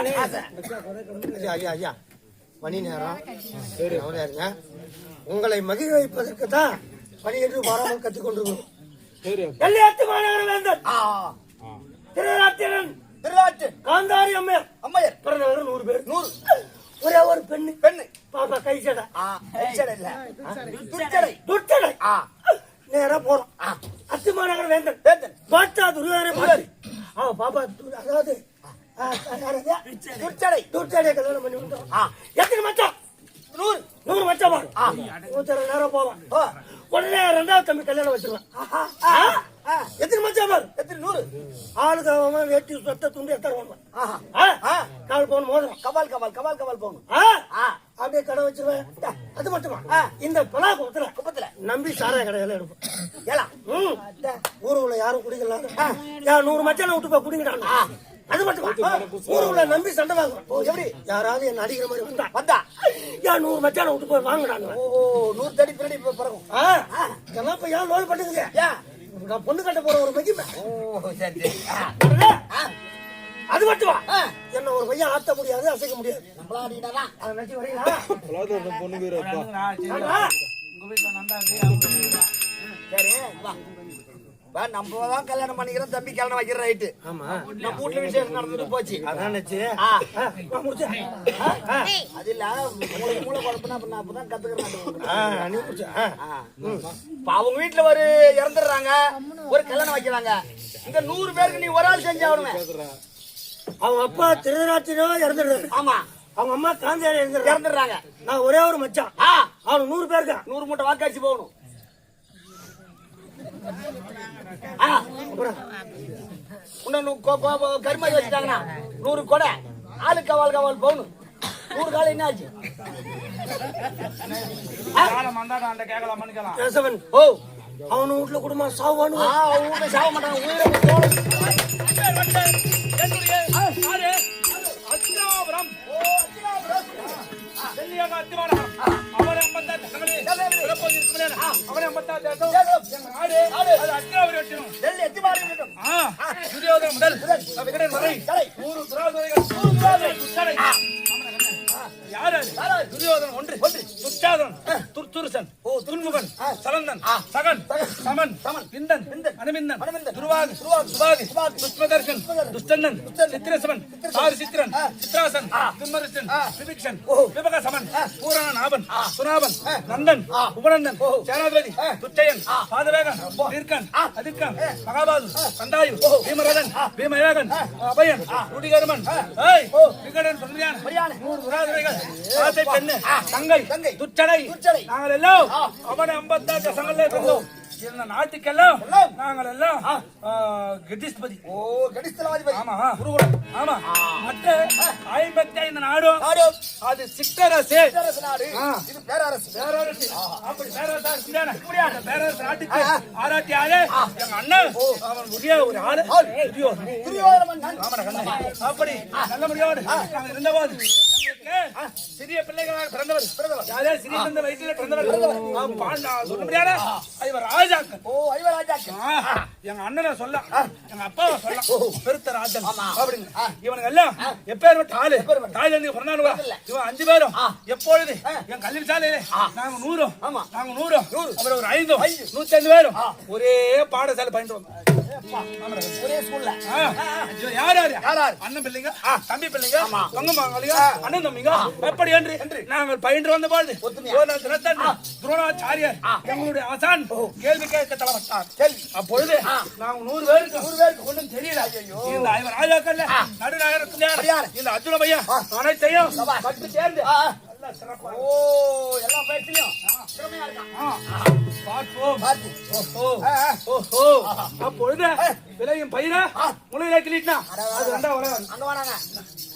ஐயா ஐயா ஐயா. மணி நேரம். இருங்க உங்களை மகிழ வைப்பதற்கு தான் பணி என்று மாறாமல் கற்றுக் கொண்டிருக்கிறோம் எல்லையாத்து மாநகர வேந்தன் ஆ. திருராத்திரன் திருநாட்டு காந்தாரி அம்மையார். அம்மையர். பிறந்தவர் நூறு பேர். நூறு. ஒரே ஒரு பெண்ணு. பெண்ணு. பாப்பா கை சடை ஆ எச்சடை இல்ல. ஆ. நேரா போறோம். அத்து மாநகர வேந்தன். வேந்தன். பாட்டா துருவாரே பாரு அவன் பாப்பா அதாவது துச்சடை துட்டடை கல்யாணம் பண்ணி விட்டோம் எத்தனை மச்சான் நூறு நூறு மச்சான் பாரு நூத்தர நேரம் போவான் ஓ உடனே ரெண்டாவது தம்பி கல்யாணம் வச்சிருவான் எத்தனை மச்சான் பாரு எத்தனை நூறு ஆளுக்கு அவன் வேட்டி சொத்த துண்டு எத்தனை ஆ கால் பவுன் மோதிரம் கபால் கபால் கபால் கபால் போகணும் அப்படியே கடை வச்சிருவேன் அது மட்டுமா இந்த பலா குப்பத்துல குப்பத்துல நம்பி சாராய கடையில எடுப்போம். ஏலா. ஊருக்குள்ள யாரும் குடிக்கலாம் நூறு மச்சான விட்டு போய் குடிக்கிறாங்க அது மட்டுமா? ஊருக்குள்ள நம்பி சண்டை வாங்குறோம் ஓ எப்படி? யாராவது என்ன அடிக்கிற மாதிரி வந்தா வந்தா. யா நூறு மச்சான விட்டு போய் வாங்குறாங்க ஓ நூறு தடி பின்னாடி இப்ப பிறகும் இதெல்லாம் இப்ப ஏன் லோன் பண்ணுங்க ஏன் நான் பொண்ணு கட்ட போற ஒரு மகிமை. அது மட்டுமா. என்ன ஒரு பையன் ஆத்த முடியாது அசைக்க முடியாது. நம்மளா அடிக்கிட்டாரா அதை நினைச்சு வரீங்களா? ஆமா. சரி வா நம்ம தான் கல்யாணம் பண்ணிக்கிறோம். தம்பி கல்யாணம் வைக்கிற ரைட்டு ஆமா. நம்ம வீட்டுல விசேஷம் நடந்துட்டு போச்சு. அதான் நினைச்சு. ஆ, ஆ, நான் முடிச்சேன். ஆ, ஆ. அது இல்ல மூளை மூளை குழப்பம்னா அப்ப நான் அப்பதான் கத்துக்கிறேன். நீ முடிச்ச. அவங்க வீட்டுல ஒரு இறந்துடுறாங்க. ஒரு கல்யாணம் வைக்கிறாங்க. இந்த நூறு பேருக்கு நீ ஒரு ஆள் செஞ்சாகணுமே அவங்க அப்பா திருநாட்டினோ இறந்துடுறாரு. ஆமா. அவங்க அம்மா காந்தியாரி இறந்துடுறாங்க. நான் ஒரே ஒரு மச்சான். ஆ. அவனுக்கு நூறு பேர் இருக்கான். நூறு மூட்டை வாக்காட்சி போகணும். இன்னும் கருமாதி வச்சுட்டாங்கன்னா நூறு கொடை ஆளு கவால் கவால் போகணும் நூறு காலம் என்ன ஆச்சு கேசவன் ஓ அவனு வீட்டுல குடும்பம் சாவானு வீட்டுல சாக மாட்டாங்க உயிரை போகணும் டெல்லி எத்தி மாறி விடணும் கடை துரியோதனன் ஒன்று. ஒன்று. துச்சாதனன். துர்துருசன். ஓ துன்முகன். சலந்தன். சகன். சமன். சமன். விந்தன் அனுமிந்தன் அனுமிந்தன், துருவாகு. சுபாகு துஷ்மதர்ஷன். துஷ்டன்னன். சித்திரசமன். சாரு சித்திரன் சித்ராசன். துன்மரிசன் விபிக்ஷன். விபக சமன் பூரண நாபன் சுனாபன். நந்தன். உபநந்தன். சேனாதிபதி. துச்சயன். பாதவேகன். தீர்க்கன். அதிர்க்கன். மகாபாது கந்தாயு பீமரதன். பீமவேகன் அபயன். ருடிகர்மன் விகடன் சொன்னியான் நூறு துராதுரைகள் ஆசை பெண்ணு. தங்கை தங்கை, துச்சடை. நாங்கள் எல்லாம் அவனை ஐம்பத்தாறு சங்கல்ல இருந்தோம் இந்த நாட்டுக்கெல்லாம் நாங்கள் எல்லாம் ஆ, கதிஸ்பதி ஓ கடிஸ்தலவாதிபதி ஆமா குருகுலம். ஆமா. மற்ற ஐம்பத்தி ஐந்து நாடும் நாடு. அது சிற்றரசு. பேரரசு நாடு. இது பேரரசு. பேரரசு. அப்படி பேரரசா பேரரசு நாட்டுக்கு ஆராய்ச்சி ஆளு எங்க அண்ணன் அவன் உரிய ஒரு ஆளு. அப்படி நல்ல முடியோடு இருந்தபோது சிறிய பிள்ளைகளாக பிறந்தவர். யாரே சிறிய பிறந்த வயிற்றில பிறந்தவர்? சொல்ல முடியாத? இவர் ராஜாக்கள். ஓ ஐவராஜாக்கு ஆ, எங்க அண்ணனை சொல்ல எங்க அப்பாவை சொல்ல பெருத்த ராஜன். அப்படின்னு இவனுங்க எல்லாம் எப்பேற்பட்ட ஆளு? தாய் தந்தை பிறந்தானுவா இவன் அஞ்சு பேரும். எப்பொழுது? என் கல்வி சாலையிலே. நாங்க நூறும். நாங்க நூறும். அப்புறம் ஒரு ஐந்தும். நூத்தி ஐந்து பேரும். ஒரே பாடசாலை பயின்று வந்தோம். ஒரே ஸ்கூல்ல. யார் யாரு? யார் யார்? அண்ணன் பிள்ளைங்க தம்பி பிள்ளைங்க அண்ணன் தம்பிங்க? எப்படி என்று? நாங்கள் பயின்று வந்த பொழுது ஒரு நாள் துரோணாச்சாரியர் எங்களுடைய ஆசான் கேள்வி கேட்க தலைப்பட்டார் கேள்வி அப்பொழுது நாங்க நூறு பேருக்கு நூறு பேருக்கு ஒண்ணும் தெரியல. இந்த ஐவர் ராஜாக்கள்ல? இந்த அர்ஜுன அனைத்தையும் பட்டு சேர்ந்து. ஓ எல்லா பயிற்சியும் திறமையா இருக்கான் அப்பொழுது விளையும் பயிர முளையில அது ரெண்டா வர அங்க வராங்க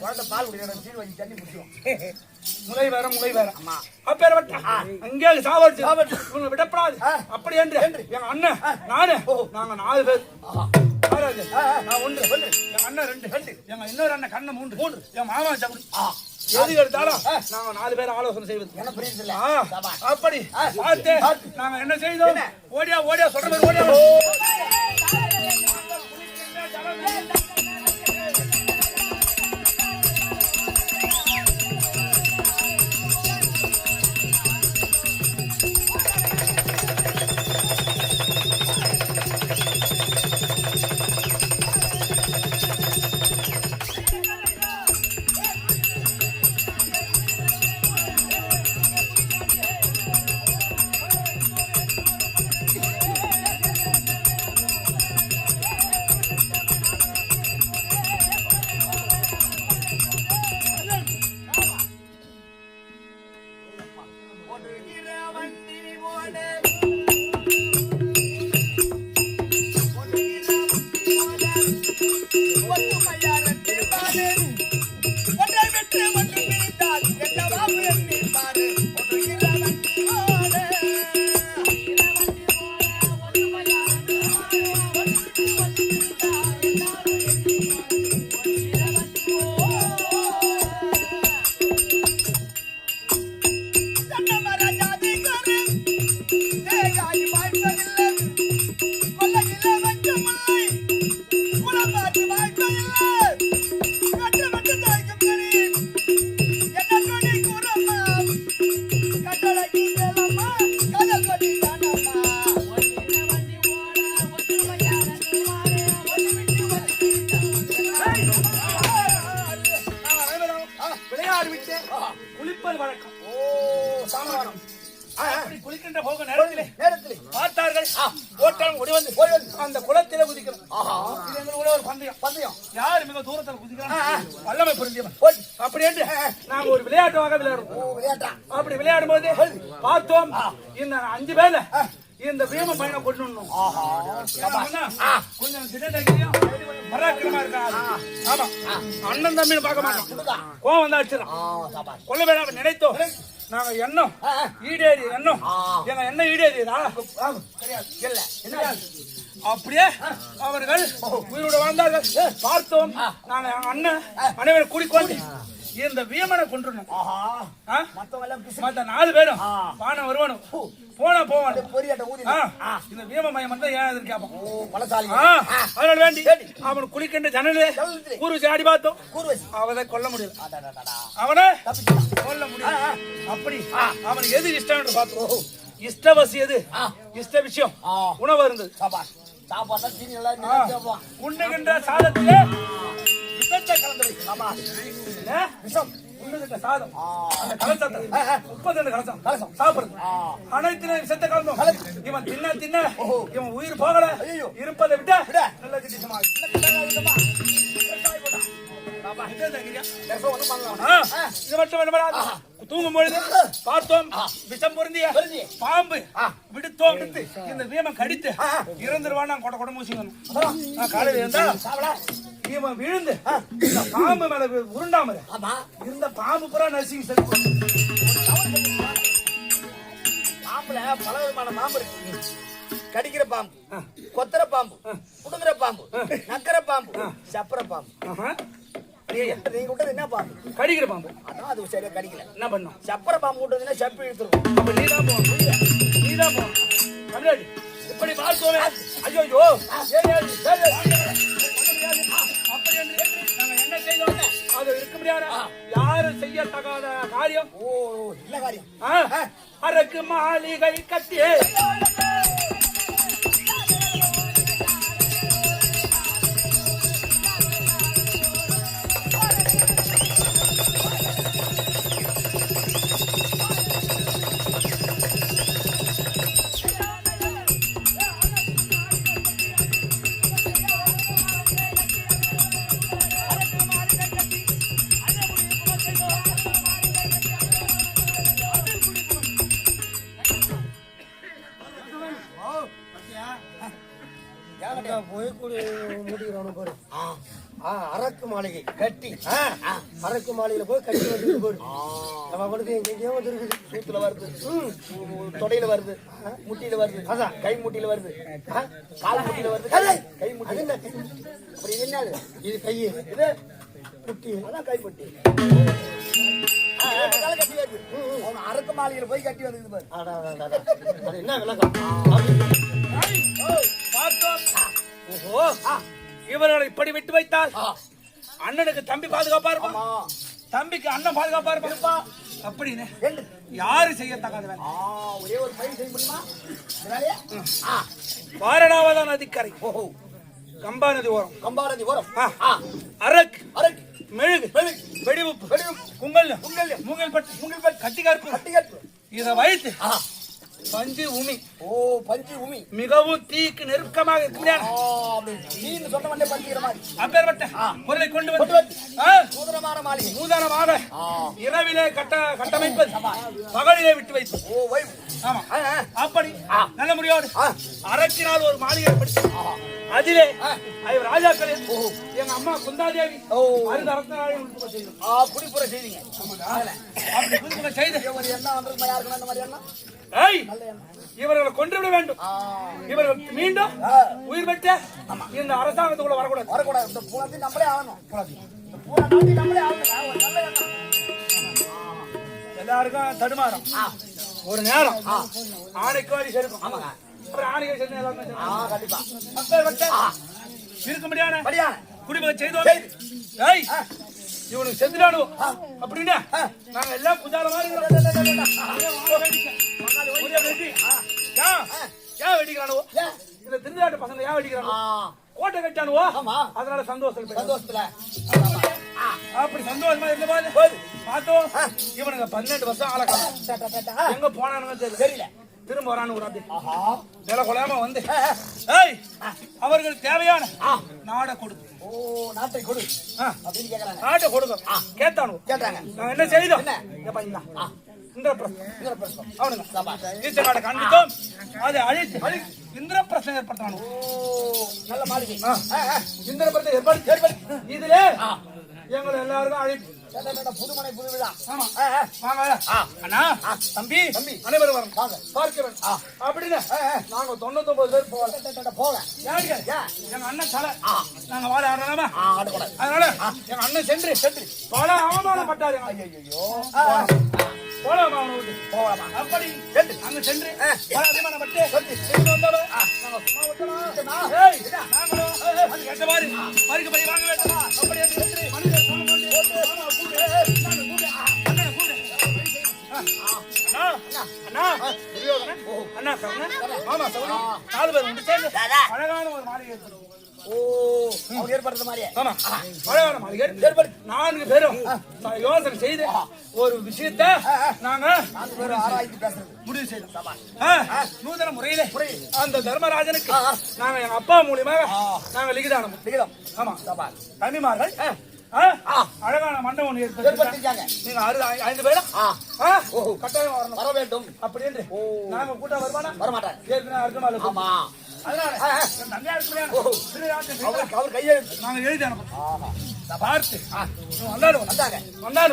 குழந்தை பால் குடிக்கிற சீல் வச்சு தண்ணி குடிச்சிடும் முளை வேற முளை வேற. அப்பேற்பட்ட அங்கே சாவடிச்சு. இவங்களை விடப்படாது. அப்படி என்று எங்க அண்ணன் நானு நாங்க நாலு பேர். நான் ஒன்று ஒன்று. எங்க அண்ணன் ரெண்டு. ரெண்டு. எங்க இன்னொரு அண்ணன் கண்ணு மூன்று. மூன்று. என் மாமா சகுடி எது எடுத்தாலும் நாங்க நாலு பேர் ஆலோசனை செய்வது. என்ன புரியுது அப்படி பார்த்து நாங்க என்ன செய்தோம்? ஓடியா ஓடியா சொல்ற மாதிரி ஓடியா. குளிப்பது வழக்கம். ஓ சாமானம் குளிக்கின்ற போக நேரத்திலே நேரத்திலே. பார்த்தார்கள். ஓட்டாளம் ஓடி வந்து ஓடி வந்து. அந்த குளத்திலே குதிக்கணும் இது எங்களுக்கு ஒரு பந்தயம். பந்தயம். யார் மிக தூரத்தில் குதிக்கிறான்? வல்லமை புரிஞ்சவன் ஓடி. அப்படி என்று நாங்க ஒரு விளையாட்டுவாக விளையாடுவோம் விளையாட்டா? அப்படி விளையாடும் போது பார்த்தோம் இந்த அஞ்சு பேர்ல இந்த வீம பையனை கொண்டு கொஞ்சம் பராக்கிரமா இருக்கா ஆளு. ஆமா. அண்ணன் தம்பின்னு பார்க்க மாட்டோம். கோவம் வந்தா வச்சிடறோம் ஆ சாபாஷ். கொல்ல வேண்டாம் நினைத்தோம். நாங்க எண்ணம். ஈடேறி எண்ணம். எங்க என்ன ஈடேறியதா இல்ல. என்ன அப்படியே அவர்கள் உயிரோட வாழ்ந்தார்கள். பார்த்தோம். நாங்க அண்ணன் அனைவரும் கூடிக்கொண்டு இந்த வீமனை பிசு மத்த நாலு பேரும் பானம் வருவானும். போனா போவானு இந்த வீம மயம் வந்து ஏன் ஆ, அதனால வேண்டி அவன் குளிக்கின்ற ஜன்னலிலே. குரு ஆடி பார்த்தோம். அவனை கொல்ல முடியல. அவனை கொல்ல முடியல. அப்படி அவனுக்கு எது இஷ்டம் என்று பார்த்தோம் இஷ்டவசி எது? இஷ்ட விஷயம். உணவு இருந்தது உண்ணுகின்ற சாதத்திலே விஷத்தை கலந்து? விஷம். சாதம். அந்த கலசத்தை முப்பது கலசம். கலசம். சாப்பிடுறது அனைத்திலும் விஷத்தை கலந்தோம் இவன் தின்ன தின்ன இவன் உயிர் போகல. இருப்பதை விட. நல்ல வேணுமா? தூங்கும் பொழுது பார்த்தோம். விஷம் பொருந்திய. பாம்பு. விடுத்தோம். இந்த வீமன் கடித்து இறந்துருவான் கொட கொட மூசிக்கணும். காலையில இருந்தா இவன் விழுந்து இந்த பாம்பு மேல உருண்டாம ஆமா. இருந்த பாம்பு பூரா நசுங்கி செத்து பாம்புல பல விதமான பாம்பு இருக்கு. கடிக்கிற பாம்பு கொத்துற பாம்பு புடுங்குற பாம்பு நக்கற பாம்பு சப்பர பாம்பு. நீங்க விட்டது என்ன பாம்பு? கடிக்கிற பாம்பு. அதான் அது சரியா கடிக்கல. என்ன பண்ணும்? சப்பர பாம்பு விட்டதுன்னா சப்பி இழுத்துரும். அப்ப நீதான் போகணும். நீதான் போகணும். கண்ணாடி இப்படி பார்த்தோமே ஐயோ ஐயோ. என்று நாங்க என்ன செய்தோம்? அது இருக்க முடியாத யாரும் செய்யத்தகாத காரியம்? ஓ இல்ல காரியம். அரக்கு மாளிகை கட்டி அரக்கு மாளிகையில போய் கட்டி வந்து போடு நம்ம கொடுத்து எங்கெங்கேயோ வந்து இருக்குது சூத்துல வருது. ம், தொடையில வருது. முட்டியில வருது. அதான். கை முட்டியில வருது? கால் முட்டியில வருது. கை முட்டி. கை? அப்படி இது என்னது? இது கையை இது முட்டி. அதான் கை முட்டி. கட்டி வருது அவன் அரக்கு மாளிகையில போய் கட்டி வந்து பாரு. அடா, அடா, அடா, அடா. அது என்ன விளக்கம்? ஓஹோ. இவர்களை இப்படி விட்டு வைத்தால் அண்ணனுக்கு தம்பி பாதுகாப்பா இருப்பான் தம்பிக்கு அண்ணன் பாதுகாப்பா இருப்பான் அப்படின்னு. யாரு செய்யத்தகாத வேலை? ஆ ஒரே ஒரு பையன் செய்ய முடியுமா? இதனாலயே? ஆ. வாரணாவத நதிக்கரை. ஓஹோ. கம்பா நதி ஓரம். கம்பாரதி ஓரம். ஆ. ஆ. அரக்கு. அரக்கு. மெழுகு. மெழுகு, வெடிவுப்பு. வெடிவுப்பு, குங்கல் குங்கல், மூங்கல் பட்டு மூங்கல் பட்டு கட்டி கருப்பு கட்டிகட்டு இதை வைத்து பஞ்சு உமி. ஓ பஞ்சு உமி. மிகவும் தீக்கு நெருக்கமாக இருக்கிறான். நீன்னு சொன்ன உடனே பஞ்சுக்கிற மாதிரி. அப்பேற்பட்ட பொருளை கொண்டு வந்து நூதனமான மாளிகை. நூதனமாக இரவிலே கட்ட கட்டமைப்பது. பகலிலே விட்டு வைத்து ஓ வை ஆமா ஆ, ஆ. அப்படி நல்ல முடியாது ஆ. அரக்கினால் ஒரு மாளிகை படித்து அதிலே ஐவர் ராஜாக்களே எங்க அம்மா குந்தாதேவி. அருந்த அரசனாலே ஆ குடிப்புற செய்திங்க. அப்படி புதுமுக செய்து. இவர்களை கொன்றுவிட வேண்டும். ஆ. இவர்கள் மீண்டும். உயிர் பெற்ற இந்த அரசாங்கத்துக்குள்ள வரக்கூடாது. வரக்கூடாது. இந்த பூனத்தையும் நம்மளே ஆகணும். நாட்டி நம்மளே ஆகணும். எல்லாருக்கும் தடுமாறும். ஒரு நேரம். ஆணைக்கு வாடி சேர்க்கும் அப்புறம் ஆணைக்கு சேர்ந்து எல்லாருமே ஆ. கண்டிப்பா. இருக்க முடியாத. படியான குடிமகன் செய்தோம் ஏய் இவனுக்கு செத்துடானுவோம் அப்படின்னா நாங்க எல்லாம் குஜால மாதிரி ஏன் வெடிக்கிறானுவோ இந்த திருநாட்டு பசங்க ஏன் வெடிக்கிறானோ? கோட்டை கட்டானுவோ. அதனால சந்தோஷம் சந்தோஷத்துல. அப்படி சந்தோஷமா இருந்த போது பார்த்தோம். இவனுங்க பன்னெண்டு வருஷம் ஆள காலம் எங்க போனானுங்க தெரியல. திரும்ப வரானு ஒரு நில கொலையாம வந்து. ஏய் அவர்கள் தேவையான நாடை கொடு. ஓ நாட்டை கொடு. அப்படின்னு கேக்குறாங்க. நாட்டை கொடுக்க கேட்டானு? கேட்டாங்க. நாங்க என்ன செய்தோம்? என்ன? எப்பா இந்தா. இந்திரபிரஸ்தம் இந்திரபிரஸ்தம். அவனுங்க. ஈச்ச நாடை கண்டித்தோம் அதை அழித்து இந்திரபிரஸ்தம் ஏற்படுத்தானு ஓ நல்ல ஆ. இந்திரபிரஸ்தம் ஏற்படுத்தி ஏற்படுத்தி இதுல எங்களை எல்லாருக்கும் அழிப்பு. புதுமனை புது விழா. அண்ணா தம்பி தம்பி. அனைவரும் வரும். பார்க்க வேண்டும் அப்படின்னு நாங்க தொண்ணூத்தொன்பது பேர் போகல ஏன்? எங்க அண்ணன் தலை. நாங்க வாழ ஆடுறாமா? அதனால எங்க அண்ணன் சென்று சென்று. பல அவமானப்பட்டாரு. ஐயோ போல அவனை விட்டு போகலாமா அப்படி. சென்று. அங்க சென்று. பல அவமானப்பட்டு? ஏய், நாங்களும் ஏய், ஏய், அது கேட்ட மாதிரி மறுக்க படி வாங்க வேண்டாமா? அப்படி அண்ணா, துரியோதனன், அண்ணா, கர்ணன், மாமா, சகுனி, நாலு பேர் சேர்ந்து அழகான ஒரு மாளிகை. ஓ அவங்க ஏற்படுத்த மாதிரியே. ஆமா. அழகான மாளிகை. ஏற்படுத்தி நான்கு பேரும் யோசனை செய்து ஒரு விஷயத்தை நாங்க நான்கு பேரும் பேசுறது. முடிவு செய்தோம் நூதன முறையிலே அந்த தர்மராஜனுக்கு நாங்க எங்க அப்பா மூலியமாக நாங்க லிகிதானம் விகிதம் ஆமா. ஆ, அழகான மண்டபம் ஒன்று ஏற்படுத்தி ஏற்படுத்திருக்காங்க. நீங்க ஆறு ஐந்து பேரும் கட்டாயம் வரணும். வர வேண்டும். அப்படி என்று. நாங்க கூட்டம் வருவானா? வரமாட்டாங்க ஏற்கனவே அர்த்தமால ஆமா. அதனால அவர் கையெழுத்து நாங்க எழுதி அனுப்போம் பார்த்து. வந்தாரு வந்தாங்க. வந்தாரு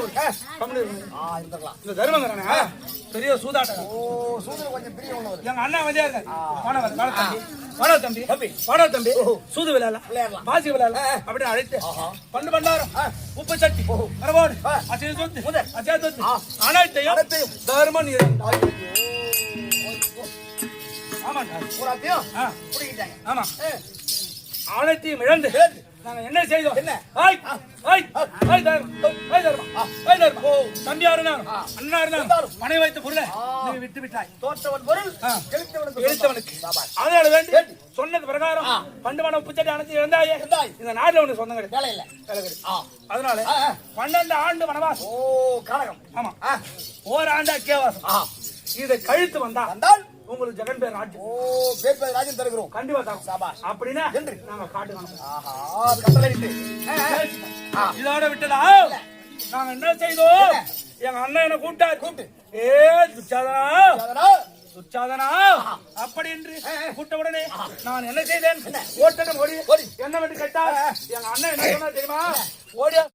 இருந்துக்கலாம். இந்த தர்மங்கிறானே பெரிய சூதாட்டம் ஓ சூதனை கொஞ்சம் பிரிய உள்ளவர். எங்க அண்ணன் வந்தியா இருக்காரு. வான தம்பி. தம்பி. வான தம்பி. சூது விளையாடலாம். விளையாடலாம். பாசி விளையாடலாம். அப்படின்னு அழைத்து ஆஹா. பண்டு பண்டாரம் உப்பு சட்டி மரபோடு ஆ. அச்சய சொத்து முதல். அச்சய சொத்து. அனைத்தையும் அனைத்தையும். தர்மன் ஆமாண்டா. ஆ, பிடிக்கிட்டாங்க ஆமா. அனைத்தையும் இழந்து. என்ன செய்தோம்? என்ன? ஆய் ஆய் ஆய் தர்மம் ஆய் தர்மம் ஆய் தர்மம் ஓ தம்பியா இருந்தாலும் அண்ணா இருந்தாலும் இருந்தாலும். பணை வைத்த பொருளை. நீ விட்டு விட்டாய். தோற்றவன் பொருள். எழுத்தவனுக்கு. அதனால வேண்டி சொன்னது பிரகாரம் பண்டு மன உப்புச்சட்டை அணைச்சு இருந்தாயே இருந்தாய். இந்த நாட்டுல உனக்கு சொந்தம் கிடையாது. வேலை இல்ல. ஆ. அதனால ஆ, ஆ. பன்னெண்டு ஆண்டு வனவாசம். ஓ காரகம் ஆமா. ஓராண்டு அக்கியவாசம் ஆ. இதை கழுத்து வந்தா வந்தால் உங்களுக்கு ஜெகன் பேர் ராஜ்யம் ஓ பேர் ராஜன் தருகிறோம். கண்டிப்பா தரும் சபாஷ். அப்படின்னா என்று. நாங்க காட்டு காணும் ஆஹா கட்டளை இட்டு. ஆ. இதோட விட்டதா? நாங்க என்ன செய்தோம்? எங்க அண்ணன் என்ன கூப்பிட்டாரு. கூப்பிட்டு. ஏ துச்சாதனா? துச்சாதனா? அப்படி என்று கூட்ட உடனே நான் என்ன செய்தேன்? ஓட்டடம் ஓடி. என்ன என்று கேட்டால் எங்க அண்ணன் என்ன சொன்னா தெரியுமா? ஓடியா